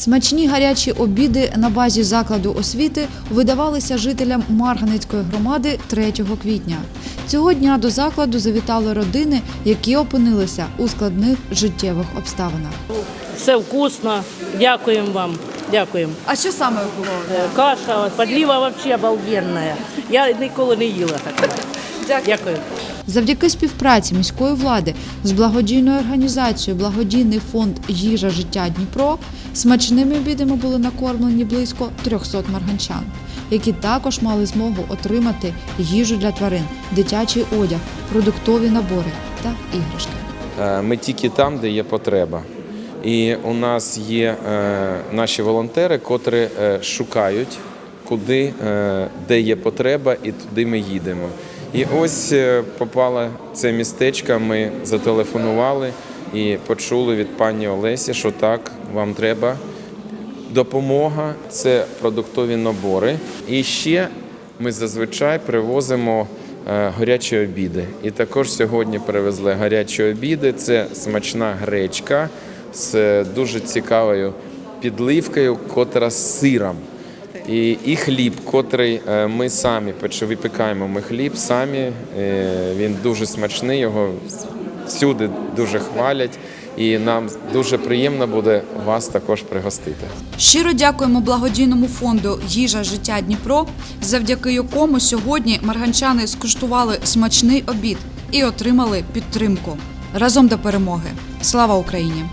Смачні гарячі обіди на базі закладу освіти видавалися жителям Марганецької громади 3 квітня. Цього дня до закладу завітали родини, які опинилися у складних життєвих обставинах. Все вкусно. Дякуємо вам. Дякуємо. А що саме було? Е, Каша, подліва взагалі обалденна. Я ніколи не їла такого. Дякую. Завдяки співпраці міської влади з благодійною організацією Благодійний фонд Їжа життя Дніпро смачними обідами були накормлені близько 300 марганчан, які також мали змогу отримати їжу для тварин, дитячий одяг, продуктові набори та іграшки. Е, Ми тільки там, де є потреба. І у нас є е, наші волонтери, котрі е, шукають, куди, де є потреба, і туди ми їдемо. І ось е, попало це містечко, ми зателефонували і почули від пані Олесі, що так, вам треба допомога, це продуктові набори. І ще ми зазвичай привозимо е, гарячі обіди. І також сьогодні привезли гарячі обіди. Це смачна гречка з е, дуже цікавою підливкою, котра з сиром. І, і хліб, котрий е, ми самі випікаємо ми хліб самі. е, Він дуже смачний, його всюди дуже хвалять. І нам дуже приємно буде вас також пригостити. Щиро дякуємо благодійному фонду Їжа життя Дніпро, завдяки якому сьогодні марганчани скуштували смачний обід і отримали підтримку. Разом до перемоги. Слава Україні!